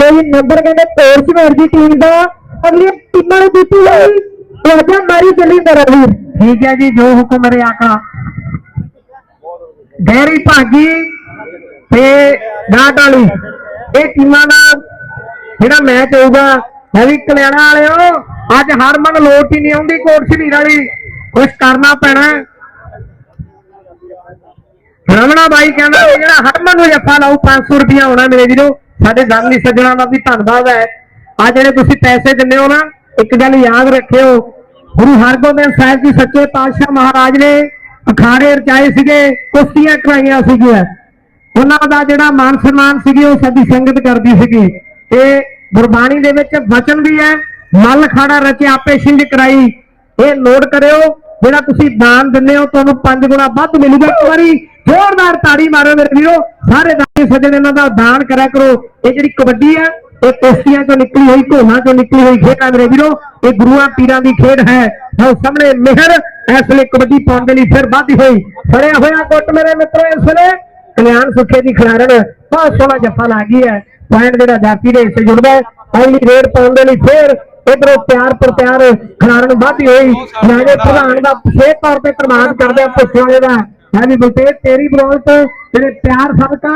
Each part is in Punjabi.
ਕੋਈ ਨੰਬਰ ਕਹਿੰਦੇ ਕੋਰਸ ਮੇਰ ਟੀਮ ਦਾ। ਅਗਲੀ ਟੀਮਾਂ ਨੂੰ ਦਿੱਤੀ ਹੋਈ। ਵਾਜਾ ਮਾਰੀ ਚੱਲੀ ਮੇਰਾ ਠੀਕ ਹੈ ਜੀ, ਜੋ ਹੁਕਮ ਮੇਰੇ ਆਕਾ ਗੈਰੀ ਭਾਗੀ ਤੇ ਨਾਟ ਵਾਲੀ। ਇਹ ਟੀਮਾਂ ਦਾ ਜਿਹੜਾ ਮੈਚ ਹੋਊਗਾ, ਮੈਂ ਵੀ ਕਲਿਆਣਾ ਵਾਲਿਓ ਅੱਜ ਹਰਮਨ ਲੋਟ ਹੀ ਨਹੀਂ ਆਉਂਦੀ, ਕੋਟ ਸ਼ਰੀਰ ਵਾਲੀ। ਕੁਝ ਕਰਨਾ ਪੈਣਾ ਰਮਣਾ ਬਾਈ ਕਹਿੰਦਾ ਜਿਹੜਾ ਹਰਮਨ ਨੂੰ ਜੱਫਾ ਲਾਉ 500 ਰੁਪਇਆ ਆਉਣਾ ਮੇਰੇ ਵੀਰੋ। ਸਾਡੇ ਦਾਨੀ ਸੱਜਣਾ ਦਾ ਵੀ ਧੰਨਵਾਦ ਹੈ। ਆ ਜਿਹੜੇ ਤੁਸੀਂ ਪੈਸੇ ਦਿੰਦੇ ਹੋ ਨਾ, ਇੱਕ ਗੱਲ ਯਾਦ ਰੱਖਿਓ, ਗੁਰੂ ਹਰਗੋਬਿੰਦ ਸਾਹਿਬ ਜੀ ਸੱਚੇ ਪਾਤਸ਼ਾਹ ਮਹਾਰਾਜ ਨੇ ਅਖਾੜੇ ਰਚਾਏ ਸੀਗੇ, ਕੁਸ਼ਤੀਆਂ ਕਰਾਈਆਂ ਸੀਗੀਆਂ। ਉਹਨਾਂ ਦਾ ਜਿਹੜਾ ਮਾਨ ਸਨਮਾਨ ਸੀਗੀ, ਉਹ ਸਾਡੀ ਸੰਗਤ ਕਰਦੀ ਸੀਗੀ। ਇਹ ਗੁਰਬਾਣੀ ਦੇ ਵਿੱਚ ਵਚਨ ਵੀ ਹੈ, ਮੱਲ ਖਾੜਾ ਰਚਿਆ ਆਪੇ ਛਿੰਝ ਕਰਾਈ। ਇਹ ਨੋਟ ਕਰਿਓ ਜਿਹੜਾ ਤੁਸੀਂ ਦਾਨ ਦਿੰਦੇ ਹੋ, ਤੁਹਾਨੂੰ ਪੰਜ ਗੁਣਾ ਵੱਧ ਮਿਲੂਗਾ। ਇੱਕ ਵਾਰੀ ਜ਼ੋਰਦਾਰ ਤਾੜੀ ਮਾਰੋ ਮੇਰੇ ਵੀਰੋ। ਸਾਰੇ ਦਾਨੀ ਸੱਜਣ ਇਹਨਾਂ ਦਾ ਦਾਨ ਕਰਿਆ ਕਰੋ। ਇਹ ਜਿਹੜੀ ਕਬੱਡੀ ਹੈ ਇਹ ਕੁਸ਼ਤੀਆਂ ਤੋਂ ਨਿਕਲੀ ਹੋਈ, ਘੋਲਾਂ ਤੋਂ ਨਿਕਲੀ ਹੋਈ ਖੇਡ ਹੈ ਮੇਰੇ ਵੀਰੋ। ਇਹ ਗੁਰੂਆਂ ਪੀਰਾਂ ਦੀ ਖੇਡ ਹੈ। ਉਹ ਸਾਹਮਣੇ ਮਿਹਰ, ਇਸ ਵੇਲੇ ਕਬੱਡੀ ਪਾਉਣ ਦੇ ਲਈ ਫਿਰ ਵਾਧੀ ਹੋਈ। ਫੜਿਆ ਹੋਇਆ ਗੁੱਟ ਮੇਰੇ ਮਿੱਤਰੋ ਇਸ ਵੇਲੇ। ਕਲਿਆਣ ਸੁੱਖੇ ਦੀ ਖਿਡਾਰਨ ਬਹੁਤ ਸੋਹਣਾ ਜੱਫਾ ਲਾ ਗਈ ਹੈ। ਪੁਆਇੰਟ ਜਿਹੜਾ ਜਾਫੀ ਦੇ ਹਿੱਸੇ ਜੁੜਦਾ ਹੈ ਅਗਲੀ ਰੇਡ ਪਾਉਣ ਦੇ ਲਈ ਫਿਰ ਇਧਰੋਂ ਪਿਆਰ ਪਰ ਪਿਆਰ ਖਿਲਾਰਨ ਵਾਧੀ ਹੋਈ। ਨਾਲੇ ਪ੍ਰਧਾਨ ਦਾ ਵਿਸ਼ੇਸ਼ ਤੌਰ ਤੇ ਧੰਨਵਾਦ ਕਰਦੇ ਆ ਪੁੱਛੇ ਦਾ ਹੈ ਵੀ ਬਲਤੇਜ ਤੇਰੀ ਬਰੋਲਤ ਜਿਹੜੇ ਪਿਆਰ ਸਦਕਾ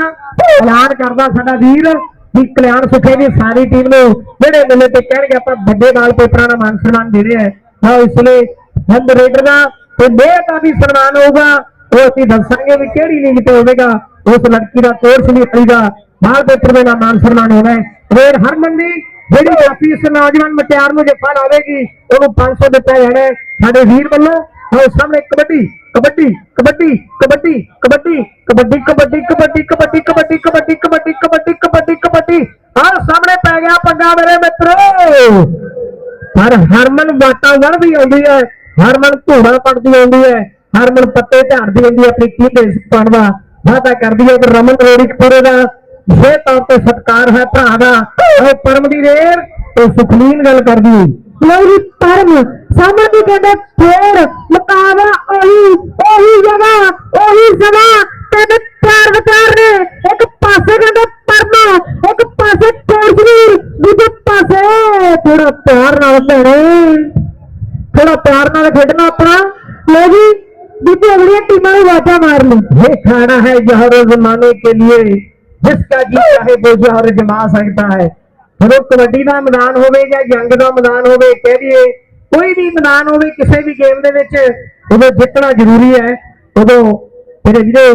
ਐਲਾਨ ਕਰਦਾ ਸਾਡਾ ਵੀਰ, ਵੀ ਕਲਿਆਣ ਸੁਖੇ ਦੀ ਸਾਰੀ ਟੀਮ ਨੂੰ ਜਿਹੜੇ ਮੇਲੇ ਤੇ ਕਹਿਣਗੇ ਆਪਾਂ ਵੱਡੇ ਨਾਲ ਪੇਪਰਾਂ ਦਾ ਮਾਨ ਸਨਮਾਨ ਦੇ ਰਹੇ ਹਾਂ ਹਾਂ ਇਸ ਲਈ ਹੰਦ ਰੇਡਰ ਦਾ ਤੇ ਮੇਰ ਦਾ ਵੀ ਸਨਮਾਨ ਹੋਊਗਾ। ਉਹ ਅਸੀਂ ਦੱਸਾਂਗੇ ਵੀ ਕਿਹੜੀ ਲੀਗ ਤੇ ਹੋਵੇਗਾ। ਉਸ ਲੜਕੀ ਦਾ ਕੋਰਸ ਵੀ ਹੋਏਗਾ। ਮਾਲ ਪੇਪਰ ਦੇ ਨਾਲ ਮਾਨ ਸਨਮਾਨ ਹੋਣਾ ਹੈ। ਰੇਡ ਹਰਮਨ ਦੀ ਜਿਹੜੀ ਕਾਫੀ ਇਸ ਨੌਜਵਾਨ ਮਟਿਆਰ ਨੂੰ ਜੱਫਾ ਲਾਵੇਗੀ ਉਹਨੂੰ 500 ਦਿੱਤਾ ਜਾਣਾ ਸਾਡੇ ਵੀਰ ਵੱਲੋਂ ਉਹ ਸਾਹਮਣੇ ਕਬੱਡੀ ਕਬੱਡੀ ਕਬੱਡੀ ਕਬੱਡੀ ਕਬੱਡੀ ਕਬੱਡੀ ਕਬੱਡੀ ਕਬੱਡੀ ਕਬੱਡੀ ਕਬੱਡੀ ਕਬੱਡੀ ਕਬੱਡੀ ਕਬੱਡੀ ਕਬੱਡੀ ਕਬੱਡੀ ਹਰ ਸਾਹਮਣੇ ਪੈ ਗਿਆ ਪੰਗਾ ਮੇਰੇ ਮਿੱਤਰੋ ਪਰ ਹਰਮਨ ਬਾਟਾ ਵੜਦੀ ਆਉਂਦੀ ਹੈ ਹਰਮਨ ਧੂੜਾ ਪੜਦੀ ਆਉਂਦੀ ਹੈ ਹਰਮਨ ਪੱਤੇ ਝਾੜਦੀ ਆਉਂਦੀ ਹੈ ਆਪਣੀ ਕੀ ਦੇ ਪੜਦਾ ਵਾਦਾ ਕਰਦੀ ਹੈ ਕਿ ਰਮਨ ਰੋੜੀ ਪੂਰੇ ਦਾ ਵਿਸ਼ੇ ਤੌਰ ਤੇ ਸਤਕਾਰ ਹੈ ਭਰਾ ਦਾ ਉਹ ਪਰਮ ਦੀ ਰੇਰ ਤੇ ਸੁਖਲੀਨ ਗੱਲ ਕਰਦੀ। ਲਓ ਜੀ, ਪਰਮ ਸਾਹਮਣੇ ਦੀ ਕਹਿੰਦੇ, ਫੇਰ ਮੁਕਾਵਾ ਉਹੀ ਉਹੀ ਜਗ੍ਹਾ, ਉਹੀ ਸਦਾ ਤੇ ਪਿਆਰ ਵਿਚਾਰ ਨੇ। ਇੱਕ ਪਾਸੇ ਕਹਿੰਦੇ ਪਰਮ, ਇੱਕ ਪਾਸੇ ਤੋੜਦੀ ਦੂਜੇ ਪਾਸੇ ਥੋੜਾ ਪਿਆਰ ਨਾਲ ਭੈਣੇ। ਥੋੜਾ ਪਿਆਰ ਨਾਲ ਖੇਡਣਾ ਆਪਣਾ। ਲਓ ਜੀ ਦੂਜੀ ਅਗਲੀਆਂ ਟੀਮਾਂ ਨੂੰ ਵਾਜਾ ਮਾਰ ਲਈ। ਇਹ ਖਾਣਾ ਹੈ ਜਹਰ ਜ਼ਮਾਨੇ ਕੇ ਲਈ जिसका जी चाहे वो जहर जमा सकता है ਜਦੋਂ ਕਬੱਡੀ ਦਾ ਮੈਦਾਨ ਹੋਵੇ ਜਾਂ ਜੰਗ ਦਾ ਮੈਦਾਨ ਹੋਵੇ ਕਹਿ ਦਈਏ ਕੋਈ ਵੀ ਮੈਦਾਨ ਹੋਵੇ ਕਿਸੇ ਵੀ ਗੇਮ ਦੇ ਵਿੱਚ ਉਦੋਂ ਜਿੱਤਣਾ ਜ਼ਰੂਰੀ ਹੈ ਉਦੋਂ ਮੇਰੇ ਵੀਰੋ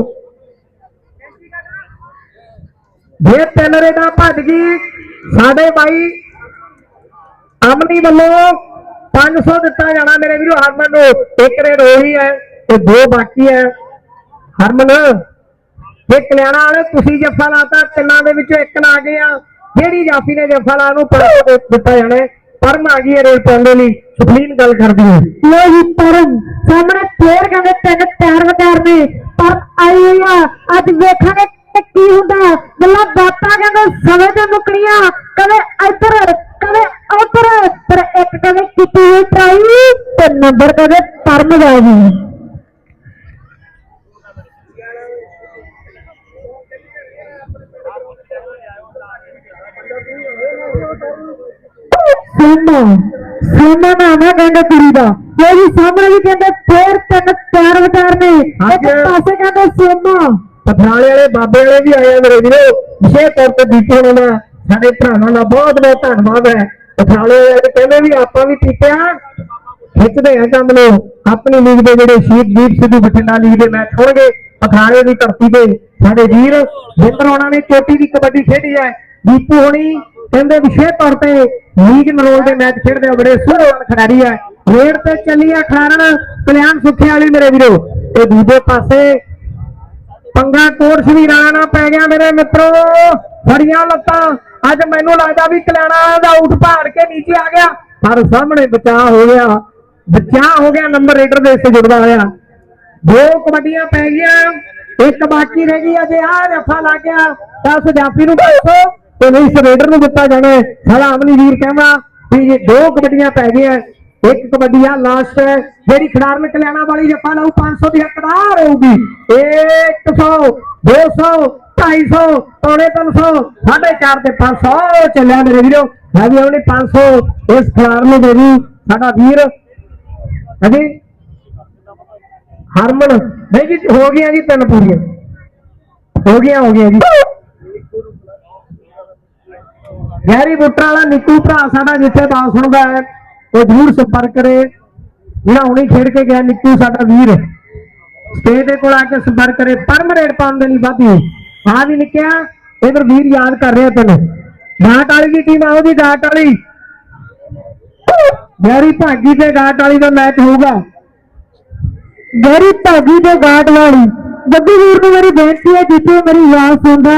ਜੇ ਤਿੰਨ ਰੇਡਾਂ ਭੱਜ ਗਈ ਸਾਡੇ ਬਾਈ ਅਮਨੀ ਵੱਲੋਂ 500 ਦਿੱਤਾ ਜਾਣਾ ਮੇਰੇ ਵੀਰੋ ਹਰਮਨ ਨੂੰ ਇੱਕ ਰੇਡ ਹੋਈ ਹੈ ਤੇ ਦੋ ਬਾਕੀ ਹੈ ਹਰਮਨ ਇਹ ਕਲਿਆਣਾ ਵਾਲੇ ਤੁਸੀਂ ਜੱਫਾ ਲਾਤਾ, ਤਿੰਨਾਂ ਦੇ ਵਿੱਚੋਂ ਇੱਕ ਨਾ ਆ। ਗਿਆ ਜਿਹੜੀ ਜਾਫੀ ਨੇ ਜੱਫਾ ਲਾ ਨੂੰ ਪਰ ਦਿੱਤਾ ਜਾਣਾ। ਪਰਮ ਆ ਗਈ ਹੈ ਰੇਡ ਪਾਉਣ ਲਈ ਸੁਖਲੀਨ ਗੱਲ ਕਰਦੀ ਹੈ। ਲੋ ਜੀ, ਪਰਮ ਸਾਹਮਣੇ ਫੇਰ ਕਹਿੰਦੇ ਤਿੰਨ ਪਿਆਰ ਵਿਚਾਰ ਨੇ ਪਰ ਆਈ ਆ। ਅੱਜ ਵੇਖਾਂਗੇ ਕੀ ਹੁੰਦਾ। ਗੱਲਾਂ ਬਾਤਾਂ ਕਹਿੰਦੇ ਸਮੇਂ ਤੇ ਮੁਕਣੀਆਂ। ਕਦੇ ਇੱਧਰ ਕਦੇ ਉੱਧਰ। ਪਰ ਇੱਕ ਕਦੇ ਕੀਤੀ ਹੋਈ ਟਰਾਈ। ਤੇ ਨੰਬਰ ਕਦੇ ਪਰਮ ਜਾ ਜੀ। ਸੋਨਾ ਸੋਨਾ ਨਾਮ ਹੈ ਕਹਿੰਦੇ ਕੁੜੀ ਦਾ। ਇਹ ਵੀ ਸਾਹਮਣੇ ਵੀ ਕਹਿੰਦੇ ਫੇਰ ਤਿੰਨ ਚਾਰ ਵਿਚਾਰ ਨੇ। ਇੱਕ ਪਾਸੇ ਕਹਿੰਦੇ ਸੋਨਾ ਪਥਰਾਲੇ ਵਾਲੇ ਬਾਬੇ ਵਾਲੇ ਵੀ ਆਏ ਆ ਮੇਰੇ ਵੀਰੋ। ਵਿਸ਼ੇਸ਼ ਤੌਰ ਤੇ ਦੀਪੇ ਹੋਣਾ ਦਾ। ਸਾਡੇ ਭਰਾਵਾਂ ਦਾ ਬਹੁਤ ਬਹੁਤ ਧੰਨਵਾਦ ਹੈ। ਪਥਰਾਲੇ ਵਾਲੇ ਕਹਿੰਦੇ ਵੀ ਆਪਾਂ ਵੀ ਟੀਕਿਆ ਖਿੱਚਦੇ ਆ ਕੰਮ ਨੂੰ। ਆਪਣੀ ਲੀਗ ਦੇ ਜਿਹੜੇ ਸ਼ਹੀਦ ਦੀਪ ਸਿੱਧੂ ਬਠਿੰਡਾ ਲੀਗ ਦੇ ਮੈਚ ਹੋਣਗੇ ਪਥਰਾਲੇ ਦੀ ਧਰਤੀ ਤੇ। ਸਾਡੇ ਵੀਰ ਜਿੰਦਰ ਹੋਣਾ ਨੇ ਚੋਟੀ ਦੀ ਕਬੱਡੀ ਖੇਡੀ ਹੈ। ਦੀਪੂ ਹੋਣੀ ਕਹਿੰਦੇ ਵਿਸ਼ੇਸ਼ ਤੌਰ ਤੇ ਲੀਗ ਨਰੋਲ ਦੇ ਮੈਚ ਖੇਡਦੇ ਆ, ਬੜੇ ਸੋਹਣੇ ਖਿਡਾਰੀ ਹੈ ਰੇਡ ਤੇ ਚੱਲੀ ਆ ਖਾਰਨ ਕਲਿਆਣ ਸੁੱਖੇ ਵਾਲੀ ਮੇਰੇ ਵੀਰੋ। ਤੇ ਦੂਜੇ ਪਾਸੇ ਪੰਗਾ ਕੋਟ ਵੀ ਰਾਣਾ ਪੈ ਗਿਆ ਮੇਰੇ ਮਿੱਤਰੋ। ਫੜੀਆਂ ਲੱਤਾਂ। ਅੱਜ ਮੈਨੂੰ ਲੱਗਦਾ ਵੀ ਕਲਿਆਣਾ ਦਾ ਉੱਠ ਭਾੜ ਕੇ ਨੀਚੇ ਆ ਗਿਆ। ਪਰ ਸਾਹਮਣੇ ਬਚਾਅ ਹੋ ਗਿਆ। ਬਚਾਅ ਹੋ ਗਿਆ, ਨੰਬਰ ਰੇਡਰ ਦੇ ਇੱਥੇ ਜੁੜਦਾ ਹੋਇਆ। ਦੋ ਕਬੱਡੀਆਂ ਪੈ ਗਈਆਂ। ਇੱਕ ਬਾਕੀ ਰਹਿ ਗਈ ਅਜੇ ਆ ਜੱਫਾ ਲੱਗ ਗਿਆ, ਤਾਂ ਉਸ ਜਾਫੀ ਨੂੰ ਦੱਸੋ। ਤੇ ਨਹੀਂ ਇਸ ਨੂੰ ਦਿੱਤਾ ਜਾਣਾ ਹੈ। ਸਾਡਾ ਅਮਨੀ ਵੀਰ ਕਹਿੰਦਾ ਵੀ ਦੋ ਕਬੱਡੀਆਂ ਪੈ ਗਈਆਂ। ਇੱਕ ਕਬੱਡੀ ਆ ਲਾਸਟ ਹੈ, ਜਿਹੜੀ ਖਿਡਾਰਨ ਕਲਿਆਣਾ ਵਾਲੀ ਜੱਫਾ ਲਾਉ 500 ਦੀ ਹੱਕਦਾਰ ਹੋਊਗੀ। 100 200 250 ਪੌਣੇ 300 450 ਤੇ 500 ਚੱਲਿਆ ਮੇਰੇ ਵੀਰੋ। ਮੈਂ ਵੀ ਆਪਣੀ 500 ਇਸ ਖਿਲਾਰ ਨੂੰ ਦੇ ਸਾਡਾ ਵੀਰ, ਹਾਂਜੀ? ਹਰਮਨ। ਨਹੀਂ ਜੀ, ਹੋ ਗਈਆਂ ਜੀ ਤਿੰਨ ਪੂਰੀਆਂ। ਹੋ ਗਈਆਂ ਹੋ ਗਈਆਂ ਜੀ। ਗਹਿਰੀ ਬੁੱਟਰ ਵਾਲਾ ਨਿੱਕੂ ਭਰਾ ਸਾਡਾ ਜਿੱਥੇ ਬਾਤ ਸੁਣਦਾ ਹੈ, ਉਹ ਜ਼ਰੂਰ ਸੰਪਰਕ ਕਰੇ। ਜਿਹੜਾ ਹੁਣੀ ਖੇਡ ਕੇ ਗਿਆ ਨਿੱਕੂ, ਸਾਡਾ ਵੀਰ। ਸਟੇਜ ਦੇ ਕੋਲ ਆ ਕੇ ਸੰਪਰਕ ਕਰੇ। ਪਰਮ ਪਾਉਣ ਦੇ ਲਈ ਵਾਧੀ ਆ ਵੀ ਨਿੱਕਿਆ ਇਧਰ ਵੀਰ ਯਾਦ ਕਰ ਰਿਹਾ ਤੈਨੂੰ। ਗਾਟ ਵਾਲੀ ਦੀ ਟੀਮ ਆਉਗੀ ਗਾਟ ਵਾਲੀ। ਗਹਿਰੀ ਭਾਗੀ ਤੇ ਗਾਟ ਵਾਲੀ ਦਾ ਮੈਚ ਹੋਊਗਾ। ਗਹਿਰੀ ਭਾਗੀ ਤੇ ਗਾਟ ਵਾਲੀ। ਗੱਡੀ ਵੀਰ ਨੂੰ ਮੇਰੀ ਬੇਨਤੀ ਹੈ, ਜਿੱਥੇ ਮੇਰੀ ਯਾਦ ਸੁਣਦਾ,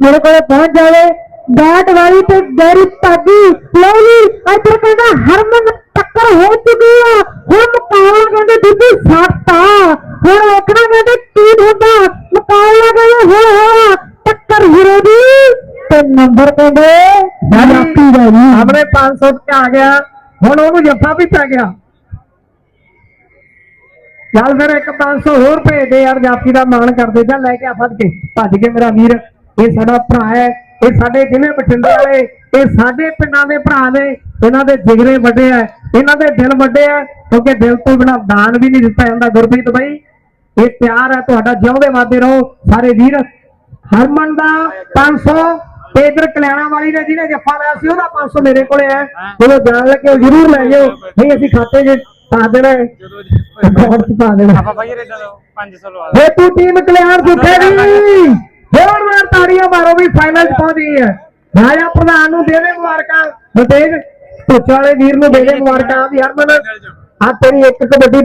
ਮੇਰੇ ਕੋਲ ਪਹੁੰਚ ਜਾਵੇ। ਗਾਟ ਵਾਲੀ ਤੇ ਗੈਰੀ ਭਾਗੀ ਲਓ ਜੀ ਇੱਧਰ ਕਹਿੰਦਾ ਹਰਮਨ ਟੱਕਰ ਹੋ ਚੁੱਕੀ ਆ। ਹੁਣ ਮੁਕਾਬਲਾ ਕਹਿੰਦੇ ਦੂਜੀ ਸੱਤ ਆ ਹੁਣ ਵੇਖਣਾ ਕਹਿੰਦੇ ਕੀ ਹੁੰਦਾ? ਮੁਕਾਬਲਾ ਕਹਿੰਦੇ ਹੋ ਹੋ ਟੱਕਰ ਹੀਰੋ ਦੀ। ਤੇ ਨੰਬਰ ਕਹਿੰਦੇ ਜਾਪੀ ਦਾ ਜੀ। ਆਪਣੇ 500 ਤੇ ਆ ਗਿਆ। ਹੁਣ ਉਹਨੂੰ ਜੱਫਾ ਵੀ ਪੈ ਗਿਆ। ਚੱਲ ਫਿਰ ਇੱਕ 500 ਹੋਰ ਭੇਜ ਦੇ ਯਾਰ ਜਾਪੀ ਦਾ ਮਾਣ ਕਰਦੇ। ਜਾਂ ਲੈ ਕੇ ਆ ਫੜ ਕੇ। ਭੱਜ ਕੇ ਮੇਰਾ ਵੀਰ। ਇਹ ਸਾਡਾ ਭਰਾ ਹੈ। ਇਹ ਸਾਡੇ ਜ਼ਿਲ੍ਹੇ ਬਠਿੰਡੇ ਵਾਲੇ ਇਹ ਸਾਡੇ ਪਿੰਡਾਂ ਦੇ ਭਰਾ ਨੇ ਇਹਨਾਂ ਦੇ ਜਿਗਰੇ ਵੱਡੇ ਆ ਇਹਨਾਂ ਦੇ ਦਿਲ ਵੱਡੇ ਆ ਕਿਉਂਕਿ ਦਿਲ ਤੋਂ ਬਿਨਾਂ ਦਾਨ ਵੀ ਨਹੀਂ ਦਿੱਤਾ ਜਾਂਦਾ ਗੁਰਪ੍ਰੀਤ ਬਾਈ। ਇਹ ਪਿਆਰ ਹੈ ਤੁਹਾਡਾ ਜਿਉਂਦੇ ਵਾਦੇ ਰਹੋ ਸਾਰੇ ਵੀਰ। ਹਰਮਨ ਦਾ 500 ਤੇ ਇਧਰ ਕਲਿਆਣਾ ਵਾਲੀ ਨੇ ਜਿਹਨੇ ਜੱਫਾ ਲਿਆ ਸੀ ਉਹਦਾ 500 ਮੇਰੇ ਕੋਲੇ ਹੈ। ਜਦੋਂ ਜਾਣ ਲੱਗੇ ਉਹ ਜ਼ਰੂਰ ਲੈ ਜਾਓ ਨਹੀਂ ਅਸੀਂ ਖਾਤੇ 'ਚ ਪਾ ਦੇਣਾ ਹੈ। ਪਾ ਦੇਣਾ ਆਪਾਂ ਭਾਈ ਰੇਡਾ ਦੋ 500 ਲਵਾ ਜੇ ਤੂੰ ਟੀਮ ਕਲਿਆਣ ਸੁੱਟੇਗੀ ਹੋਰ ਮਾਰ ਤਾੜੀਆਂ ਮਾਰੋ ਵੀ ਫਾਈਨਲ 'ਚ ਪਹੁੰਚ ਗਈ ਹੈ। ਰਾਜਾ ਪ੍ਰਧਾਨ ਨੂੰ ਦੇਵੇ ਮੁਬਾਰਕਾਂ। ਬਤੇਜ ਪੁੱਛ ਵਾਲੇ ਵੀਰ ਨੂੰ ਦੇਵੇ ਮੁਬਾਰਕਾਂ। ਵੀ ਹਰਮਨ ਆ ਤੇਰੀ ਇੱਕ ਕਬੱਡੀ